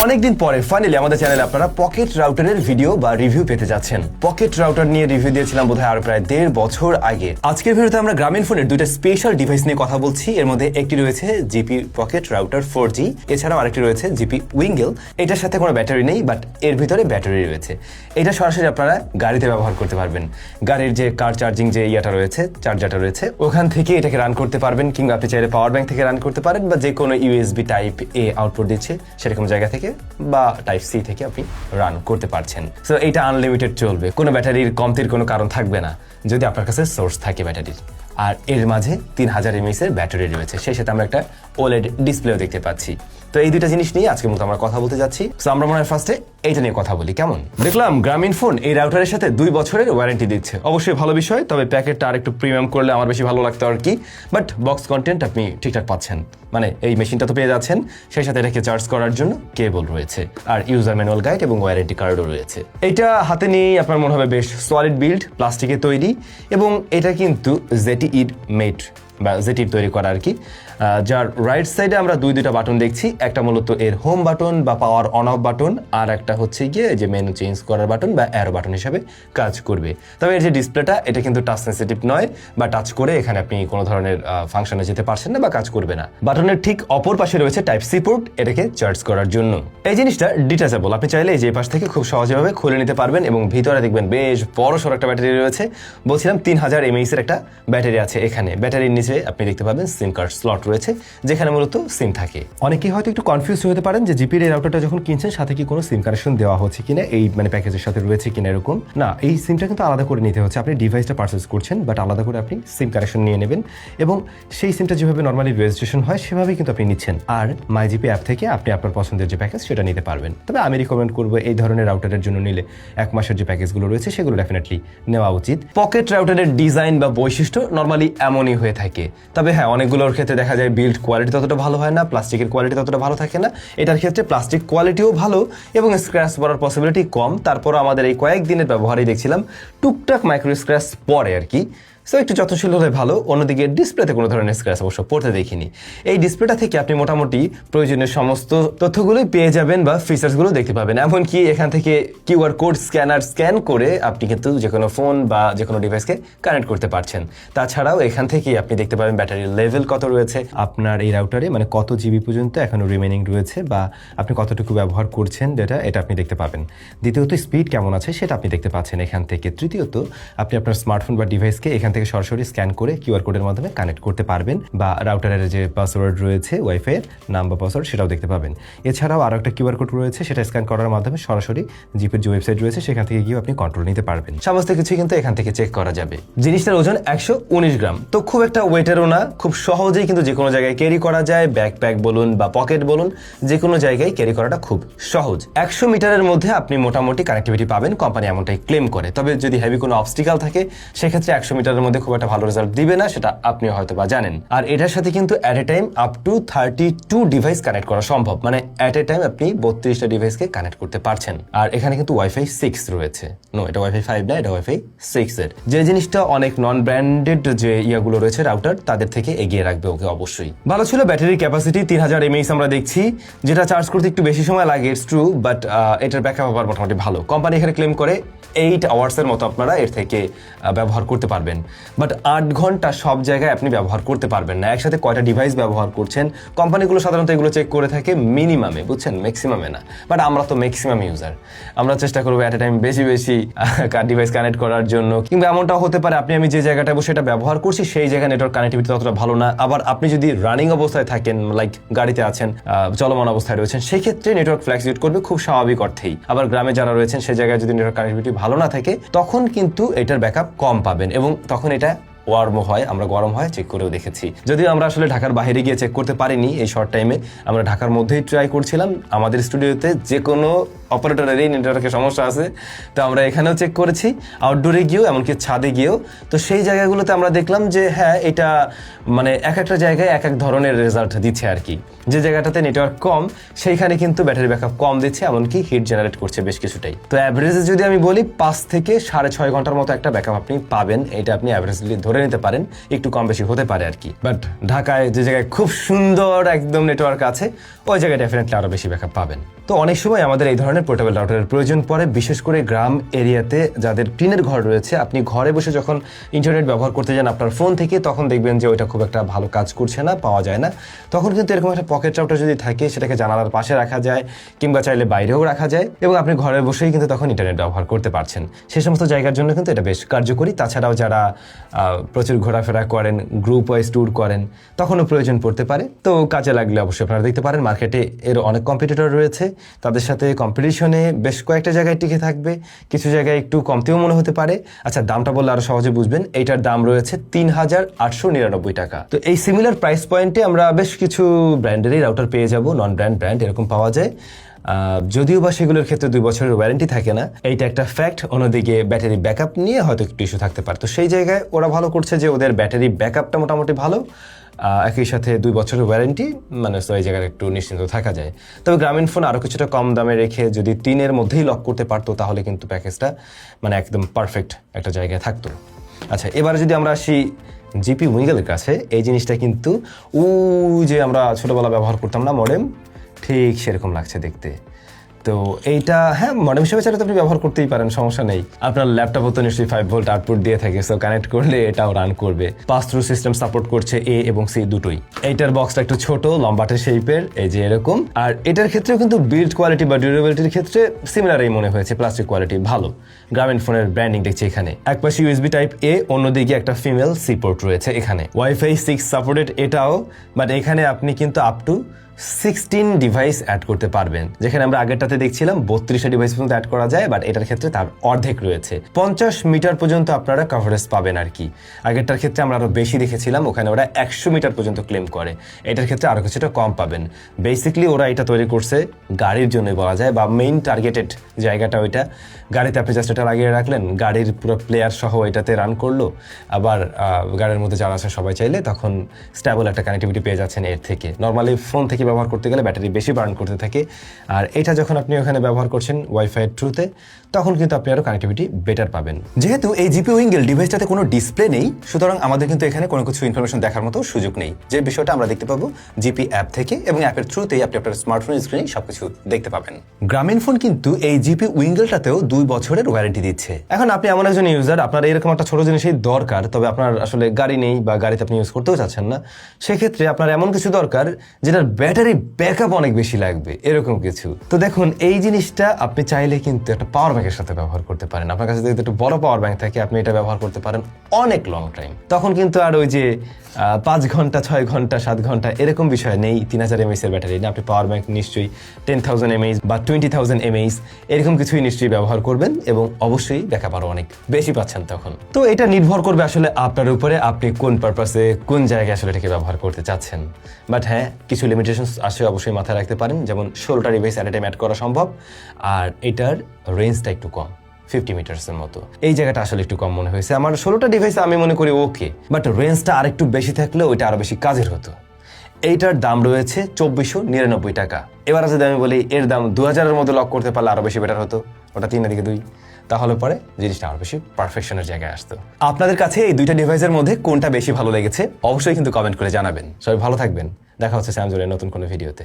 অনেকদিন পরে ফাইনালি আমাদের চ্যানেলে আপনারা পকেট রাউটারের ভিডিও বা রিভিউ পেতে যাচ্ছেন। পকেট রাউটার নিয়ে রিভিউ দিয়েছিলাম বোধহয় আরও প্রায় দেড় বছর আগে। আজকের ভিডিওতে আমরা গ্রামীণ ফোনের দুইটা স্পেশাল ডিভাইস নিয়ে কথা বলছি। এর মধ্যে একটি রয়েছে GP pocket router four G এছাড়াও আরেকটি রয়েছে জিপি উইঙ্গেল এটার সাথে কোনো ব্যাটারি নেই বাট এর ভিতরে ব্যাটারি রয়েছে। এটা সরাসরি আপনারা গাড়িতে ব্যবহার করতে পারবেন। গাড়ির যে কার চার্জিং যে ইয়াটা রয়েছে চার্জারটা রয়েছে, ওখান থেকে এটাকে রান করতে পারবেন, কিংবা আপনি চাইলে পাওয়ার ব্যাংক থেকে রান করতে পারেন, বা যে কোনো ইউএসবি টাইপ এ আউটপুট দিচ্ছে, সেরকম জায়গা থেকে বা টাইপ সি থেকে আপনি রান করতে পারছেন। সো এটা আনলিমিটেড চলবে। কোনো ব্যাটারির কমতির কোনো কারণ থাকবে না, যদি আপনার কাছে সোর্স থাকে ব্যাটারির। আর এর মাঝে তিন হাজার এমএস এর ব্যাটারি রয়েছে। সেই সাথে আমরা একটা ওলেড ডিসপ্লেও দেখতে পাচ্ছি। তো এই দুইটা জিনিস নিয়ে আজকের মতো আমরা কথা বলতে যাচ্ছি। তো আমরা মনে হয় ফার্স্টে এইটা নিয়ে কথা বলি, কেমন? দেখলাম গ্রামীণ ফোন এই রাউটারের সাথে দুই বছরের ওয়ারেন্টি দিচ্ছে। অবশ্যই ভালো বিষয়, তবে প্যাকেটটা আর একটু প্রিমিয়াম করলে আমার বেশি ভালো লাগতো আর কি। বাট বক্স কন্টেন্ট আপনি ঠিকঠাক পাচ্ছেন। মানে এই মেশিনটা তো পেয়ে যাচ্ছেন, সেই সাথে এটাকে চার্জ করার জন্য কেবল রয়েছে। আর ইউজার ম্যানুয়াল গাইড এবং ওয়ারেন্টি কার্ডও রয়েছে। এটা হাতে নিয়েই আপনার মনে হবে বেশ সলিড বিল্ড প্লাস্টিকে তৈরি এবং এটা কিন্তু জেটি ইড মেড বা জেটির তৈরি করা আর কি। যার রাইট সাইডে আমরা দুই দুইটা বাটন দেখছি। একটা মূলত এর হোম বাটন বা পাওয়ার অন অফ বাটন আর একটা হচ্ছে গিয়ে যে মেনু চেঞ্জ করার বাটন বা অ্যারো বাটন হিসাবে কাজ করবে। তবে এর যে ডিসপ্লেটা এটা কিন্তু টাচ সেন্সিটিভ নয় বা টাচ করে এখানে আপনি কোনো ধরনের ফাংশনে যেতে পারছেন না বা কাজ করবে না। বাটনের ঠিক অপর পাশে রয়েছে টাইপ সি পোর্ট এটাকে চার্জ করার জন্য। এই জিনিসটা ডিটাচেবল আপনি চাইলে যে পাশ থেকে খুব সহজভাবে খুলে নিতে পারবেন এবং ভিতরে দেখবেন বেশ বড় সড় একটা ব্যাটারি রয়েছে। বলছিলাম তিন হাজার এমএইস এর একটা ব্যাটারি আছে এখানে। ব্যাটারির নিচে আপনি দেখতে পাবেন সিম কার্ড স্লট রয়েছে, যেখানে মূলত সিম থাকে। অনেকেই হয়তো একটু কনফিউজ হতে পারেন যে জিপির এই রাউটারটা যখন কিনছেন, সাথে কি কোনো সিম কানেকশন দেওয়া হচ্ছে কিনা, এই মানে প্যাকেজের সাথে রয়েছে কিনা এরকম? না, এই সিমটা কিন্তু আলাদা করে নিতে হচ্ছে। আপনি ডিভাইসটা পারচেস করছেন বাট আলাদা করে আপনি সিম কানেকশন নিয়ে নেবেন। এবং সেই সিমটা যেভাবে নর্মালি রেজিস্ট্রেশন হয়, সেভাবেই কিন্তু আপনি নিচ্ছেন। আর মাই জিপি অ্যাপ থেকে আপনি আপনার পছন্দের যে প্যাকেজ সেটা নিতে পারবেন। তবে আমি রিকমেন্ড করব এই ধরনের রাউটারের জন্য নিলে এক মাসের যে প্যাকেজগুলো রয়েছে, সেগুলো ডেফিনেটলি নেওয়া উচিত। পকেট রাউটারের ডিজাইন বা বৈশিষ্ট্য নর্মালি এমনই হয়ে থাকে। তবে হ্যাঁ অনেকগুলোর ক্ষেত্রে দেখা যায় বিল্ড কোয়ালিটি ততটা ভালো হয় না, প্লাস্টিকের কোয়ালিটি ততটা ভালো থাকে না। এটার ক্ষেত্রে প্লাস্টিক কোয়ালিটিও ভালো এবং স্ক্র্যাচ পড়ার পসিবিলিটি কম। তারপরও আমাদের এই কয়েকদিনের ব্যবহারেই দেখছিলাম, টুকটাক মাইক্রো স্ক্র্যাচ পরে আর কি। সো একটু যত্নশীল হলে ভালো। অন্যদিকে ডিসপ্লেতে কোনো ধরনের স্ক্র্যাচ অবশ্য পড়তে দেখিনি। এই ডিসপ্লেটা থেকে আপনি মোটামুটি প্রয়োজনীয় সমস্ত তথ্যগুলোই পেয়ে যাবেন বা ফিচার্সগুলো দেখতে পাবেন। এমনকি এখান থেকে কিউআর কোড স্ক্যানার স্ক্যান করে আপনি কিন্তু যে কোনো ফোন বা যে কোনো ডিভাইসকে কানেক্ট করতে পারছেন। তাছাড়াও এখান থেকেই আপনি দেখতে পাবেন ব্যাটারির লেভেল কত রয়েছে। আপনার এই রাউটারে মানে কত জিবি পর্যন্ত এখনও রিমেনিং রয়েছে বা আপনি কতটুকু ব্যবহার করছেন যেটা এটা আপনি দেখতে পাবেন। দ্বিতীয়ত স্পিড কেমন আছে সেটা আপনি দেখতে পাচ্ছেন এখান থেকে। তৃতীয়ত, আপনি আপনার স্মার্টফোন বা ডিভাইসকে এখান থেকে সরাসরি স্ক্যান করে কিউআর কোডের মাধ্যমে কানেক্ট করতে পারবেন বা রাউটারের যে পাসওয়ার্ড রয়েছে, ওয়াইফাই এর নাম বা পাসওয়ার্ড সেটাও দেখতে পাবেন। এছাড়াও আরও একটা কিউআর কোড রয়েছে, সেটা স্ক্যান করার মাধ্যমে সরাসরি জিপের যে ওয়েবসাইট রয়েছে, সেখান থেকে গিয়ে আপনি কন্ট্রোল নিতে পারবেন। সমস্ত কিছু কিন্তু এখান থেকে চেক করা যাবে। জিনিসটার ওজন একশো উনিশ গ্রাম। তো খুব একটা ওয়েটেরও না, খুব সহজেই কিন্তু যে কোনো জায়গায় ক্যারি করা যায় ব্যাকপ্যাক বলুন বা পকেট বলুন যে কোনো জায়গায় ক্যারি করাটা খুব সহজ। একশো মিটারের মধ্যে আপনি মোটামুটি কানেক্টিভিটি পাবেন কোম্পানি এমনটাই ক্লেম করে। তবে যদি হেভি কোনো অবস্টিকাল থাকে, সেক্ষেত্রে একশো মিটারের মধ্যে খুব একটা ভালো রেজাল্ট দিবে না, সেটা আপনি হয়তো বা জানেন। আর এটার সাথে কিন্তু at a time up to thirty two device connect করা সম্ভব। মানে অ্যাট এ টাইম আপনি বত্রিশটা ডিভাইসকে কানেক্ট করতে পারছেন। আর এখানে কিন্তু ওয়াইফাই সিক্স রয়েছে। নো এটা ওয়াইফাই ফাইভ না, এটা ওয়াইফাই সিক্স এর। যে জিনিসটা অনেক নন ব্র্যান্ডেড যে ইয়াগুলো রয়েছে রাউটার তাদের থেকে এগিয়ে রাখবে ওকে অবশ্যই। ভালো ছিল ব্যাটারির ক্যাপাসিটি তিন হাজার এমএইচ আমরা দেখছি। যেটা চার্জ করতে একটু বেশি সময় লাগে ইটস ট্রু বাট এটার ব্যাকআপ আবার মোটামুটি ভালো। কোম্পানি এখানে ক্লেম করে এইট আওয়ার্সের মতো আপনারা এর থেকে ব্যবহার করতে পারবেন। বাট আট ঘণ্টা সব জায়গায় আপনি ব্যবহার করতে পারবেন না। একসাথে কয়টা ডিভাইস ব্যবহার করছেন কোম্পানিগুলো সাধারণত এগুলো চেক করে থাকে মিনিমামে বুঝছেন? ম্যাক্সিমামে না। বাট আমরা তো ম্যাক্সিমাম ইউজার আমরা চেষ্টা করব অ্যাট এ টাইম বেশি বেশি কার ডিভাইস কানেক্ট করার জন্য। কিংবা এমনটাও হতে পারে, আপনি আমি যে জায়গাটায় বসে এটা ব্যবহার করছি, সেই জায়গায় নেটওয়ার্ক কানেক্টিভিটি ততটা ভালো না। আবার আপনি যদি রানিং অবস্থায় থাকেন লাইক গাড়িতে আছেন চলমান অবস্থায় রয়েছেন, সেক্ষেত্রে নেটওয়ার্ক ফ্ল্যাকচুয়েট করবে খুব স্বাভাবিক অর্থেই। আবার গ্রামে যারা রয়েছেন সেই জায়গায় যদি নেটওয়ার্ক কানেক্টিভিটি ভালো না থাকে, তখন কিন্তু এটার ব্যাকআপ কম পাবেন এবং তখন এটা ওয়ার্ম হয়, আমরা গরম হয় চেক করেও দেখেছি। যদিও আমরা আসলে ঢাকার বাইরে গিয়ে চেক করতে পারিনি এই শর্ট টাইমে আমরা ঢাকার মধ্যেই ট্রাই করছিলাম, আমাদের স্টুডিওতে যে কোনো অপারেটরেরই নেটওয়ার্কের সমস্যা আছে। তো আমরা এখানেও চেক করেছি আউটডোরে গিয়েও, এমনকি ছাদে গিয়েও। তো সেই জায়গাগুলোতে আমরা দেখলাম যে হ্যাঁ এটা মানে এক একটা জায়গায় এক এক ধরনের রেজাল্ট দিচ্ছে আর কি। যে জায়গাটাতে নেটওয়ার্ক কম, সেইখানে কিন্তু ব্যাটারি ব্যাকআপ কম দিচ্ছে, এমনকি হিট জেনারেট করছে বেশ কিছুটাই। তো অ্যাভারেজে যদি আমি বলি, পাঁচ থেকে সাড়ে ছয় ঘণ্টার মতো একটা ব্যাকআপ আপনি পাবেন। এটা আপনি অ্যাভারেজলি ধরে নিতে পারেন, একটু কম বেশি হতে পারে আর কি। বাট ঢাকায় যে জায়গায় খুব সুন্দর একদম নেটওয়ার্ক আছে, ওই জায়গায় ডেফিনেটলি আরও বেশি ব্যাকআপ পাবেন। তো অনেক সময় আমাদের এই ধরনের পোর্টেবল রাউটারের প্রয়োজন পড়ে, বিশেষ করে গ্রাম এরিয়াতে যাদের টিনের ঘর রয়েছে, আপনি ঘরে বসে যখন ইন্টারনেট ব্যবহার করতে যান আপনার ফোন থেকে, তখন দেখবেন যে ওইটা খুব একটা ভালো কাজ করছে না, পাওয়া যায় না। তখন কিন্তু এরকম একটা পকেট রাউটার যদি থাকে, সেটাকে জানালার পাশে রাখা যায়, কিংবা চাইলে বাইরেও রাখা যায়, এবং আপনি ঘরে বসেই কিন্তু তখন ইন্টারনেট ব্যবহার করতে পারছেন। সে সমস্ত জায়গার জন্য কিন্তু এটা বেশ কার্যকরী। তাছাড়াও যারা প্রচুর ঘোরাফেরা করেন গ্রুপ ওয়াইজ ট্যুর করেন, তখনও প্রয়োজন পড়তে পারে। তো কাজে লাগলে অবশ্যই আপনারা দেখতে পারেন মার্কেটে এর অনেক কম্পিটিটর রয়েছে। তাদের সাথে কম্পিটিশনে বেশ কয়েকটা জায়গায় টিকে থাকবে, কিছু জায়গায় একটু কমতেও মনে হতে পারে। আচ্ছা দামটা বললে আরও সহজে বুঝবেন, এইটার দাম রয়েছে তিন হাজার আটশো নিরানব্বই টাকা। তো এই সিমিলার প্রাইস পয়েন্টে আমরা বেশ কিছু ব্র্যান্ডেরই রাউটার পেয়ে যাব নন ব্র্যান্ড ব্র্যান্ড এরকম পাওয়া যায়। যদিও বা সেগুলোর ক্ষেত্রে দুই বছরের ওয়ারেন্টি থাকে না, এইটা একটা ফ্যাক্ট অন্যদিকে ব্যাটারি ব্যাকআপ নিয়ে হয়তো একটু ইস্যু থাকতে পারে। তো সেই জায়গায় ওরা ভালো করছে যে ওদের ব্যাটারি ব্যাকআপটা মোটামুটি ভালো। একই সাথে দুই বছরের ওয়ারেন্টি মানে তো এই জায়গায় একটু নিশ্চিন্ত থাকা যায়। তবে গ্রামীণ ফোন আরও কিছুটা কম দামে রেখে যদি তিনের মধ্যেই লক করতে পারতো, তাহলে কিন্তু প্যাকেজটা মানে একদম পারফেক্ট একটা জায়গায় থাকতো। আচ্ছা এবারে যদি আমরা আসি জিপি উইঙ্গেলের কাছে, এই জিনিসটা কিন্তু ও যে আমরা ছোটবেলা ব্যবহার করতাম না মডেম ঠিক সেরকম লাগছে দেখতে। তো এইটা হ্যাঁ মডেম হিসেবে চাইলে তো আপনি ব্যবহার করতেই পারেন, সমস্যা নেই। আপনার ল্যাপটপও তো নিশ্চয়ই ফাইভ ভোল্ট আউটপুট দিয়ে থাকে সো কানেক্ট করলে এটাও রান করবে। পাস থ্রু সিস্টেম সাপোর্ট করছে এ এবং সি দুটোই। এইটার বক্সটা একটু ছোট, লম্বাটে শেপের এই যে এরকম। আর এটার ক্ষেত্রেও কিন্তু বিল্ড কোয়ালিটি বা ডিউরেবিলিটির ক্ষেত্রে সিমিলারই মনে হয়েছে প্লাস্টিক কোয়ালিটি ভালো। গ্রামীণ ফোনের ব্র্যান্ডিং দেখছি এখানে। এক পাশে ইউএসবি টাইপ এ অন্যদিকে একটা ফিমেল সি পোর্ট রয়েছে এখানে। ওয়াইফাই সিক্স সাপোর্টেড এটাও বাট এখানে আপনি কিন্তু up to sixteen device add করতে পারবেন। যেখানে আমরা আগেরটাতে দেখছিলাম বত্রিশটা ডিভাইস পর্যন্ত অ্যাড করা যায় বাট এটার ক্ষেত্রে তার অর্ধেক রয়েছে। পঞ্চাশ মিটার পর্যন্ত আপনারা কভারেজ পাবেন আর কি। আগেরটার ক্ষেত্রে আমরা আরও বেশি দেখেছিলাম, ওখানে ওরা একশো মিটার পর্যন্ত ক্লেম করে। এটার ক্ষেত্রে আরও কিছুটা কম পাবেন। বেসিকলি ওরা এটা তৈরি করছে গাড়ির জন্যই বলা যায়, বা মেইন টার্গেটেড জায়গাটা ওইটা। গাড়িতে আপনি জাস্ট এটা লাগিয়ে রাখলেন, গাড়ির পুরো প্লেয়ার সহ এটাতে রান করল। আবার গাড়ির মধ্যে যারা আছে সবাই চাইলে তখন স্ট্যাবল একটা কানেক্টিভিটি পেয়ে যাচ্ছেন এর থেকে। নর্মালি ফোন থেকে ব্যবহার করতে গেলে ব্যাটারি বেশি বার্ন করতে থাকে। আর এটা যখন আপনি ওখানে ব্যবহার করছেন ওয়াইফাই এর থ্রুতে তখন কিন্তু আপনি আরও কানেক্টিভিটি বেটার পাবেন। যেহেতু এই জিপি উইঙ্গেল ডিভাইসটাতে কোনো ডিসপ্লে নেই সুতরাং আমাদের কিন্তু এখানে কোনো কিছু ইনফরমেশন দেখার মতো সুযোগ নেই। যে বিষয়টা আমরা দেখতে পাবো জিপি অ্যাপ থেকে এবং অ্যাপের থ্রুতেই আপনি আপনার স্মার্টফোন স্ক্রিনে সবকিছু দেখতে পাবেন। গ্রামীণ ফোন কিন্তু এই জিপি উইঙ্গেলটাতেও দুই বছরের ওয়ারেন্টি দিচ্ছে। এখন আপনি এমন একজন ইউজার আপনার এরকম একটা ছোট জিনিসই দরকার তবে আপনার আসলে গাড়ি নেই বা গাড়িতে আপনি ইউজ করতেও চাচ্ছেন না। সেক্ষেত্রে আপনার এমন কিছু দরকার যেটার ব্যাটারি ব্যাকআপ অনেক বেশি লাগবে, এরকম কিছু। তো দেখুন, এই জিনিসটা আপনি চাইলে কিন্তু একটা পাওয়ার ব্যাংকের সাথে ব্যবহার করতে পারেন। আপনার কাছে যদি একটু বড় পাওয়ার ব্যাংক থাকে, আপনি এটা ব্যবহার করতে পারেন অনেক লং টাইম তখন কিন্তু আর ওই যে পাঁচ ঘণ্টা, ছয় ঘণ্টা, সাত ঘণ্টা এরকম বিষয় নেই, তিন হাজার এমএইচ এর ব্যাটারি আপনি পাওয়ার ব্যাংক নিশ্চয়ই টেন থাউজেন্ড এমএইচ বা টোয়েন্টি থাউজেন্ড এমএইচ এরকম কিছুই নিশ্চয়ই ব্যবহার করবেন এবং অবশ্যই ব্যাকআপ আরও অনেক বেশি পাচ্ছেন তখন। তো এটা নির্ভর করবে আসলে আপনার উপরে, আপনি কোন পারপাসে কোন জায়গায় আসলে এটাকে ব্যবহার করতে চাচ্ছেন। বাট হ্যাঁ কিছু লিমিটেশন আসে অবশ্যই মাথায় রাখতে পারেন। যেমন ষোলোটা ডিভাইস অ্যাট টাইম অ্যাড করা সম্ভব। আর এটার রেঞ্জটা একটু কম ফিফটি মিটার্সের মতো। এই জায়গাটা আসলে একটু কম মনে হয়েছে। আমার ষোলোটা ডিভাইস আমি মনে করি ওকে বাট রেঞ্জটা আরেকটু বেশি থাকলে ওইটা আরও বেশি কাজের হতো। এইটার দাম রয়েছে চব্বিশশো নিরানব্বই টাকা। এবার যদি আমি বলি এর দাম দু হাজারের মধ্যে লক করতে পারলে আরও বেশি বেটার হতো। ওটা তিন দিকে দুই। তাহলে পরে জিনিসটা আরও বেশি পারফেকশনের জায়গায় আসতো। আপনাদের কাছে এই দুইটা ডিভাইসের মধ্যে কোনটা বেশি ভালো লেগেছে? অবশ্যই কিন্তু কমেন্ট করে জানাবেন। সবাই ভালো থাকবেন। দেখা হচ্ছে স্যামজুরের নতুন কোনো ভিডিওতে